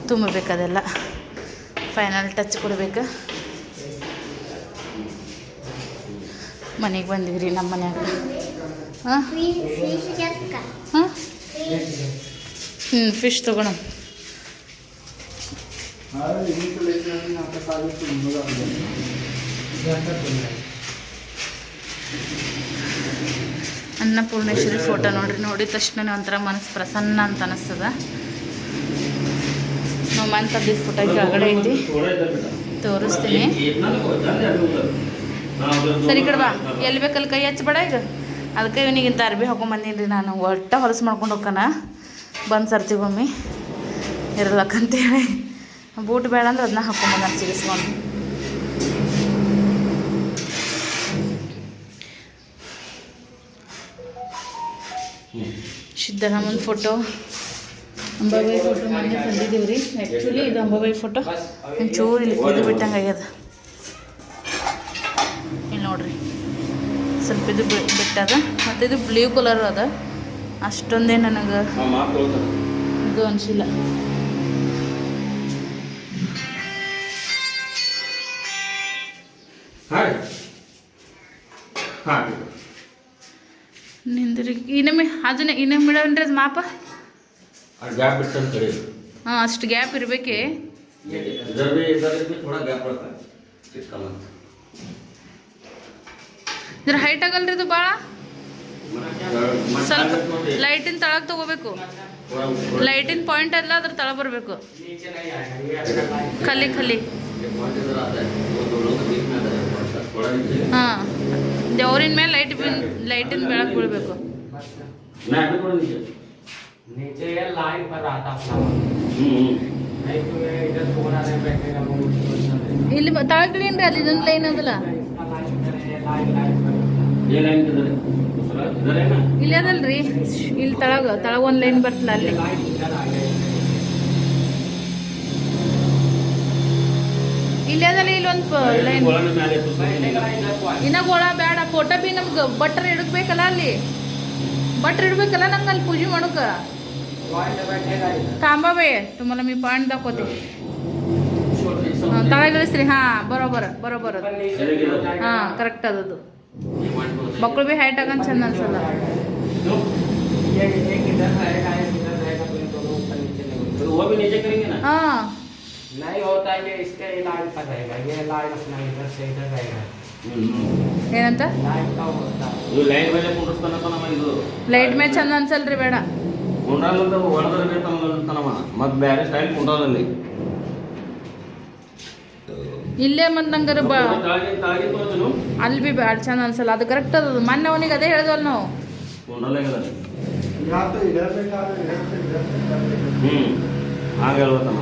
A: ತುಂಬಬೇಕು ಅದೆಲ್ಲ. ಫೈನಲ್ ಟಚ್ ಕೊಡಬೇಕು. ಮನೆಗೆ ಬಂದಿವಿ ರೀ ನಮ್ಮ ಮನ್ಯಾಗ. ಹಾಂ. ಹಾಂ. ಹ್ಞೂ ಫಿಶ್ ತೊಗೊಳ ಅನ್ನಪೂರ್ಣೇಶ್ವರಿ ಫೋಟೋ ನೋಡ್ರಿ, ನೋಡಿದ ತಕ್ಷಣ ಒಂಥರ ಮನಸ್ಸು ಪ್ರಸನ್ನ ಅಂತ ಅನಿಸ್ತದ. ನಮ್ಮ ಅಂತದ್ದು ಫೋಟೋ ಕೆಳಗಡೆ ಐತಿ. ತೋರಿಸ್ತೀನಿ. ಸರಿ ಕಡವಾ ಬಾ, ಎಲ್ಲಿ ಬೇಕಲ್ಲಿ ಕೈ ಹಚ್ಚಬೇಡ ಈಗ. ಅದಕ್ಕೆ ಇವನಿಗೆ ಇವನಿಗಿಂತ ಅರ್ಬಿ ಹಾಕೊಂಬಂದೀನಿ ರೀ ನಾನು. ಒಟ್ಟ ಹೊಲಸು ಮಾಡ್ಕೊಂಡು ಹೋಗ್ಕನ ಬಂದು ಸರ್ತಿಗೊಮ್ಮೆ ಇರಲಕ್ಕಂತೇಳಿ. ಬೂಟ್ ಬೇಡ ಅಂದ್ರೆ ಅದನ್ನ ಹಾಕೊಂಬಂದು ಸಿಗಿಸ್ಕೊಂಡು. ಸಿದ್ದರಾಮನ್ ಫೋಟೋ ಅಂಬಾಬಾಯಿ ಫೋಟೋ ಮೊನ್ನೆ ತಂದಿದ್ದೀವಿ ರೀ. ಆ್ಯಕ್ಚುಲಿ ಇದು ಅಂಬಾಬಾಯಿ ಫೋಟೋ ಒಂಚೂರು ಇಲ್ಲಿ ಇದು ಬಿಟ್ಟಂಗೆ ಆಗ್ಯದ. ಇಲ್ಲಿ ನೋಡ್ರಿ. ಸ್ವಲ್ಪ ಇದು ಬಿಟ್ಟದ. ಮತ್ತು ಇದು ಬ್ಲೂ ಕಲರ್ ಅದ. ಅಷ್ಟೊಂದೇ ನನಗೆ ಇದು ಅನಿಸಿಲ್ಲ.
B: ಹಾಂ
A: ಹಾಂ ಇನ್ನೊಮ್ಮೆ ಅದನ್ನೇ ಇನ್ನೊಮ್ಮೆ ಬಿಡೋನ್ರಿ ಅದು ಮಾಪ? ಹಾಂ ಅಷ್ಟು ಗ್ಯಾಪ್ ಇರಬೇಕೆ. ಇದ್ರ ಹೈಟ್ ಆಗಲ್ರಿ ಇದು ಭಾಳ ಸ್ವಲ್ಪ ಲೈಟಿನ ತಳಗೆ ತಗೋಬೇಕು. ಲೈಟಿನ ಪಾಯಿಂಟ್ ಅಲ್ಲ ಅದ್ರ ತಳ ಬರಬೇಕು. ಖಲಿ ಖಲಿ ಹಾಂ. ದೇವ್ರಿನ ಮೇಲೆ ಲೈಟ್ ಬಿನ್ ಲೈಟಿನ ಬೆಳಕು ಬೀಳಬೇಕು.
D: ના એટલે થોડું નીચે નીચે એ લાઈન પર આતા
A: ಇಲ್ಲಿ ತಾಳ್ಕಡೆ ಏನ್ರಿ ಅಲ್ಲಿ ಇದೊಂದು ಲೈನ್ ಅದಲ್ಲ ಇಲ್ಲಿ ಅದಲ್ರಿ ಇಲ್ಲಿ ತಳಗ ತಳ ಒಂದು ಲೈನ್ ಬರ್ತಲ್ಲ ಅಲ್ಲಿ ಇಲ್ಲಿ ಅದಲ್ಲ ಇಲ್ಲೊಂದು ಲೈನ್ ಇನ್ನ ಗೋಳ ಬೇಡ ಫೋಟೋ ಬಿ ನಮ್ಗೆ ಬಟ್ರ್ ಹಿಡಕ್ಬೇಕಲ್ಲ ಅಲ್ಲಿ बटर ಇಡ್ಬೇಕಲ್ಲ ನಂಗೆ ಅಲ್ಲಿ ಪೂಜೆ ಮಾಡೋಕ
D: पॉइंट बैठेगा इधर
A: थांबा बे तुम्हाला मी पॉईंट दाखवते हां तळा ಇಳಿಸ್ರಿ ಹಾಂ ಬರೋಬರ ಬರೋಬರ
D: ऊपर नीचे
B: चले गए
D: हो जाएगा।
A: ಹಾಂ ಕರೆಕ್ಟ್ ಅದದು
B: ये पॉइंट बोलते हैं।
A: ಮಕ್ಕಳು ಬಿ ಹೈಟ್ ಆಗಂತ ಚಂದ ಅನ್ಸಲ್ಲ
B: क्यों?
D: ये एक इधर रहेगा एक इधर रहेगा तो ये दोनों ऊपर नीचे नहीं होते
B: तो वो भी नीचे करेंगे ना
A: ಹಾಂ
D: नहीं होता है ये इसके ही लाइन पर रहेगा ये लाइन अपना इधर से इधर रहेगा
B: हम्म
A: ಏನಂತ? ಲೈಟ್ ಮೇಲೆ ಚಂದ ಅನ್ಸಲ್ರಿ ಬೇಡ. ಇಲ್ಲೇ ಮತ್ತೆ ನಂಗರ ಬಾ. ಅಲ್ಲಿ ಬಿ ಬ್ಯಾಡ ಚಂದ ಅನ್ಸಲ್ಲ. ಅದು ಕರೆಕ್ಟ್ ಅದ. ಮೊನ್ನೆ ಅವನಿಗೆ ಅದೇ ಹೇಳ್ದಲ್ ನಾವು.
B: ಹ್ಮ್. ಹಾಗೆ ಹೇಳ್ಬೇಕಮ್ಮ.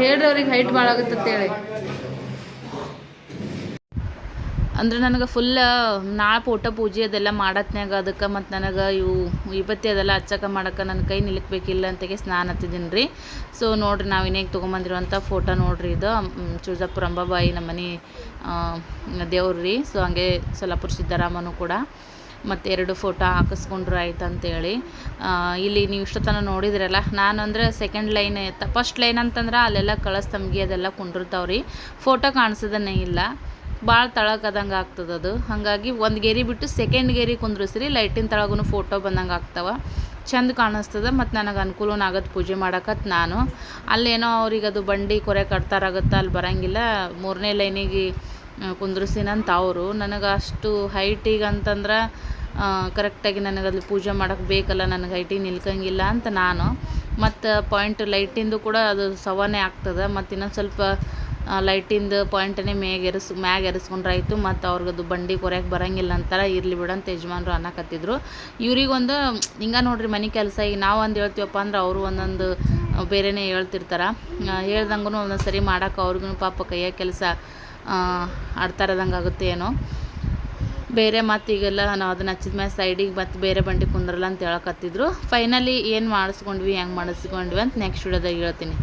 A: ಹೇಳ್ರಿ ಅವ್ರಿಗೆ ಹೈಟ್ ಭಾಳ ಅಂತೇಳಿ ಅಂದ್ರೆ ನನಗೆ ಫುಲ್ ನಾಳೆ ಫೋಟೋ ಪೂಜೆ ಅದೆಲ್ಲ ಮಾಡತ್ನಾಗ ಅದಕ್ಕೆ ಮತ್ತು ನನಗೆ ಇವು ವಿಭತ್ತಿ ಅದೆಲ್ಲ ಹಚ್ಚಕ ಮಾಡಕ್ಕೆ ನನ್ನ ಕೈ ನಿಲ್ಕಬೇಕಿಲ್ಲ ಅಂತಗೆ ಸ್ನಾನ ಹತ್ತಿದ್ದೀನಿ ರೀ. ಸೊ ನೋಡ್ರಿ ನಾವು ಇನ್ನೇಗೆ ತೊಗೊಂಬಂದಿರುವಂಥ ಫೋಟೋ ನೋಡ್ರಿ ಇದು. ಚೂಜಾಪುರ ಅಂಬಾಬಾಯಿ ನಮ್ಮ ಮನೆ ದೇವ್ರು ಸೊ ಹಂಗೆ ಸೊಲ್ಲಾಪುರ ಸಿದ್ದರಾಮನು ಕೂಡ. ಮತ್ತು ಎರಡು ಫೋಟೋ ಹಾಕಿಸ್ಕೊಂಡ್ರು ಆಯ್ತು ಅಂತೇಳಿ ಇಲ್ಲಿ ನೀವು ಇಷ್ಟು ತನಕ ನೋಡಿದ್ರಲ್ಲ, ನಾನು ಅಂದರೆ ಸೆಕೆಂಡ್ ಲೈನ್ ಫಸ್ಟ್ ಲೈನ್ ಅಂತಂದ್ರೆ ಅಲ್ಲೆಲ್ಲ ಕಳಸ್ ತಮ್ಗಿ ಅದೆಲ್ಲ ಕುಂಡಿರ್ತಾವ್ರಿ. ಫೋಟೋ ಕಾಣಿಸೋದನ್ನೇ ಇಲ್ಲ. ಭಾಳ ತಳಕದಂಗೆ ಆಗ್ತದೆ ಅದು. ಹಾಗಾಗಿ ಒಂದು ಗೆರಿ ಬಿಟ್ಟು ಸೆಕೆಂಡ್ ಗೆರಿ ಕುಂದ್ರಿಸ್ರಿ ಲೈಟಿನ ತಳಗೂ ಫೋಟೋ ಬಂದಂಗೆ ಆಗ್ತಾವ. ಚಂದ ಕಾಣಿಸ್ತದೆ ಮತ್ತು ನನಗೆ ಅನುಕೂಲನ ಆಗತ್ತೆ ಪೂಜೆ ಮಾಡಕತ್ ನಾನು. ಅಲ್ಲೇನೋ ಅವ್ರಿಗೆ ಅದು ಬಂಡಿ ಕೊರೆ ಕಟ್ತಾರಾಗತ್ತೆ ಅಲ್ಲಿ ಬರಂಗಿಲ್ಲ. ಮೂರನೇ ಲೈನಿಗೆ ಕುಂದ್ರಸಿನಂತ ಅವರು. ನನಗೆ ಅಷ್ಟು ಹೈಟಿಗೆ ಅಂತಂದ್ರೆ ಕರೆಕ್ಟಾಗಿ ನನಗೆ ಅಲ್ಲಿ ಪೂಜೆ ಮಾಡೋಕೆ ಬೇಕಲ್ಲ, ನನಗೆ ಹೈಟಿಗೆ ನಿಲ್ಕಂಗಿಲ್ಲ ಅಂತ ನಾನು. ಮತ್ತು ಪಾಯಿಂಟ್ ಲೈಟಿಂದು ಕೂಡ ಅದು ಸವಾನೇ ಆಗ್ತದೆ. ಮತ್ತು ಇನ್ನೊಂದು ಸ್ವಲ್ಪ ಲೈಟಿಂದು ಪಾಯಿಂಟನ್ನೇ ಮ್ಯಾಗ ಎರೆಸ್, ಮ್ಯಾಗ ಎರೆಸ್ಕೊಂಡ್ರಾಯ್ತು. ಮತ್ತು ಅವ್ರಿಗದು ಬಂಡಿ ಕೊರೆಯಕ್ಕೆ ಬರೋಂಗಿಲ್ಲ ಅಂತಾರೆ. ಇರಲಿ ಬಿಡಂತ ಯಜಮಾನ್ರು ಅನ್ನಕತ್ತಿದ್ರು. ಇವ್ರಿಗೊಂದು, ಹಿಂಗೆ ನೋಡ್ರಿ ಮನೆ ಕೆಲಸ ಈಗ ನಾವು ಒಂದು ಹೇಳ್ತೀವಪ್ಪ ಅಂದ್ರೆ ಅವರು ಒಂದೊಂದು ಬೇರೆನೇ ಹೇಳ್ತಿರ್ತಾರೆ. ಹೇಳ್ದಂಗೂ ಒಂದೊಂದು ಸರಿ ಮಾಡೋಕೆ ಅವ್ರಿಗೂ ಪಾಪ ಕೈಯ ಕೆಲಸ ಆಡ್ತಾ ಇರೋದಂಗೆ ಆಗುತ್ತೆ ಏನೋ. ಬೇರೆ ಮತ್ತು ಈಗೆಲ್ಲ ನಾವು ಅದನ್ನ ಹಚ್ಚಿದ ಮೇಲೆ ಸೈಡಿಗೆ ಮತ್ತು ಬೇರೆ ಬಂಡಿ ಕುಂದ್ರಲ್ಲ ಅಂತ ಹೇಳಕತ್ತಿದ್ರು ಫೈನಲಿ ಏನು ಮಾಡಿಸ್ಕೊಂಡ್ವಿ, ಹೆಂಗೆ ಮಾಡಿಸ್ಕೊಂಡ್ವಿ ಅಂತ ನೆಕ್ಸ್ಟ್ ವಿಡಿಯೋದಾಗ ಹೇಳ್ತೀನಿ.